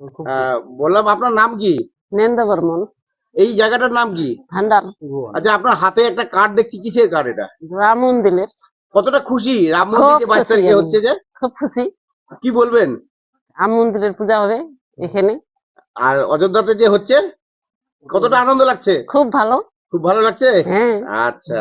আহ, বললাম আপনার নাম কি? নেন্দা বর্মন এই জায়গাটার নাম কি? ভান্ডার। আচ্ছা আপনার হাতে একটা কার্ড দেখছি কিসের কার্ড এটা? রাম মন্দিরের। কতটা খুশি? রাম মন্দির। হচ্ছে যে? খুব খুশি। কি বলবেন? রাম মন্দিরের পূজা হবে এখানে। আর অযোধ্যাতে যে হচ্ছে কতটা আনন্দ লাগছে? খুব ভালো। খুব ভালো লাগছে? হ্যাঁ। আচ্ছা।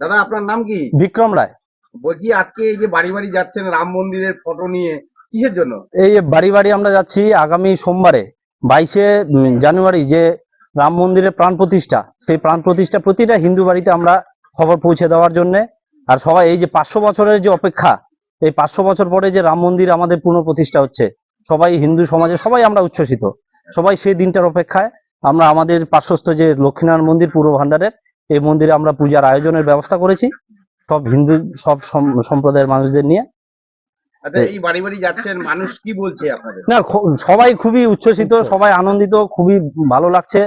দাদা আপনার নাম কি? বিক্রম রায়। বলছি আজকে এই যে বাড়ি বাড়ি যাচ্ছেন রাম মন্দিরের ফটো নিয়ে কিসের জন্য? এই বাড়ি বাড়ি আমরা যাচ্ছি আগামী সোমবারে, বাইশে জানুয়ারি যে রাম মন্দিরের প্রাণ প্রতিষ্ঠা, সেই প্রাণ প্রতিষ্ঠা প্রতিটা হিন্দু বাড়িতে আমরা খবর পৌঁছে দেওয়ার জন্য, আর সবাই এই যে পাঁচশো বছরের যে অপেক্ষা, এই পাঁচশো বছর পরে যে রাম মন্দির আমাদের পুনঃপ্রতিষ্ঠা হচ্ছে, সবাই হিন্দু সমাজে, সবাই আমরা উচ্ছ্বসিত, সবাই সেই দিনটার অপেক্ষায় আমরা আমাদের পার্শ্বস্থ যে লক্ষ্মীনারায়ণ মন্দির পূর্ব ভান্ডারের, এই মন্দিরে আমরা পূজার আয়োজনের ব্যবস্থা করেছি, সব হিন্দু, সব সম- সম্প্রদায়ের মানুষদের নিয়ে আচ্ছা এই বাড়ি বাড়ি যাচ্ছেন মানুষ কি বলছে আপনাদের? না সবাই খুবই উচ্ছ্বসিত সবাই আনন্দিত খুবই ভালো লাগছে।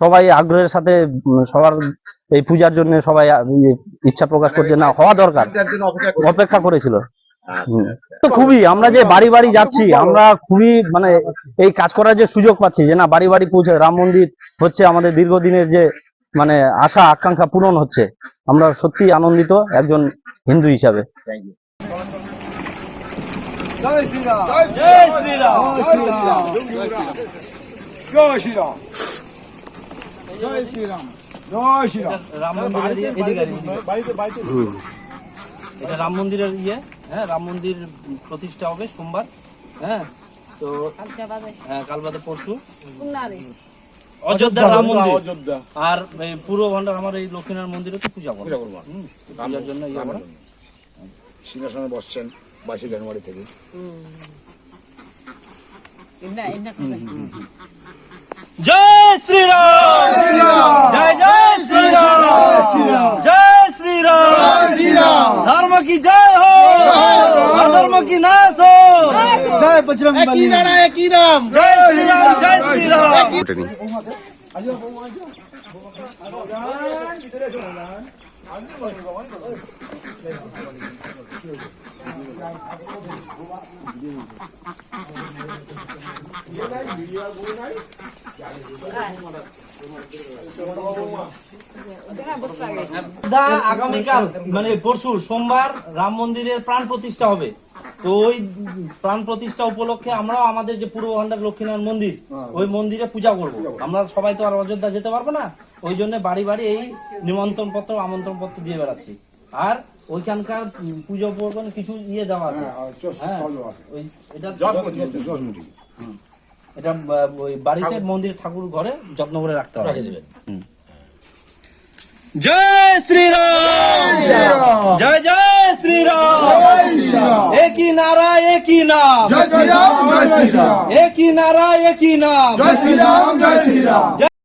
সবাই আগ্রহের সাথে সবার এই পূজার জন্য সবাই ইয়ে ইচ্ছা প্রকাশ করছে। না হওয়া দরকার। অপেক্ষা করেছিল। আচ্ছা। আচ্ছা। তো খুবই আমরা যে বাড়ি বাড়ি যাচ্ছি আমরা খুবই মানে এই কাজ করার যে সুযোগ পাচ্ছি যে না বাড়ি বাড়ি পৌঁছে রাম মন্দির হচ্ছে আমাদের দীর্ঘদিনের যে মানে আশা আকাঙ্ক্ষা পূরণ হচ্ছে। আমরা সত্যি আনন্দিত একজন হিন্দু হিসাবে. জয় শ্রীরাম জয় শ্রীরাম জয় শ্রীরাম জয় শ্রীরাম জয় শ্রীরাম রাম মন্দিরের ইয়ে। বাড়িতে বাড়িতে এটা রাম মন্দিরের ইয়ে হ্যাঁ রাম মন্দির প্রতিষ্ঠা হবে সোমবার হ্যাঁ তো হ্যাঁ কাল বাদে পরশু অযোধ্যা রাম মন্দির অযোধ্যা আর এই পূর্ব ভান্ডার আমার এই লক্ষ্মীনারায়ণ মন্দিরে তো পূজা করব পূজা করব জন্য ইয়ে আমরা সিংহাসনে বসছেন বাইশে জানুয়ারি থেকে। জয় শ্রীরাম! জয় জয় শ্রীরাম! জয় শ্রীরাম! ধর্ম কি জয় হো অধর্ম কি নাশ হো জয় বজরং বলি জয় শ্রীরাম জয় শ্রীরাম। দা আগামীকাল মানে পরশু সোমবার রাম মন্দিরের প্রাণ প্রতিষ্ঠা হবে। তো ওই প্রাণ প্রতিষ্ঠা উপলক্ষে আমরাও আমাদের যে পূর্ব ভান্ডার লক্ষ্মীনারায়ণ মন্দির ওই মন্দিরে পূজা করব। আমরা সবাই তো আর অযোধ্যা যেতে পারব না ওই জন্য বাড়ি বাড়ি এই নিমন্ত্রণ পত্র আমন্ত্রণ পত্র দিয়ে বেড়াচ্ছি। আর ওইখানকার পুজো পর্বণ কিছু ইয়ে দেওয়া আছে। হ্যাঁ ওই এটা এটা ওই বাড়িতে মন্দির ঠাকুর ঘরে যত্ন করে রাখতে হবে। হুম। জয় শ্রীরাম। জয় জয়। শ্রীরাম। একই নারা একই নাম। একই নারা একই নাম। জয় শ্রীরাম জয় শ্রীরাম।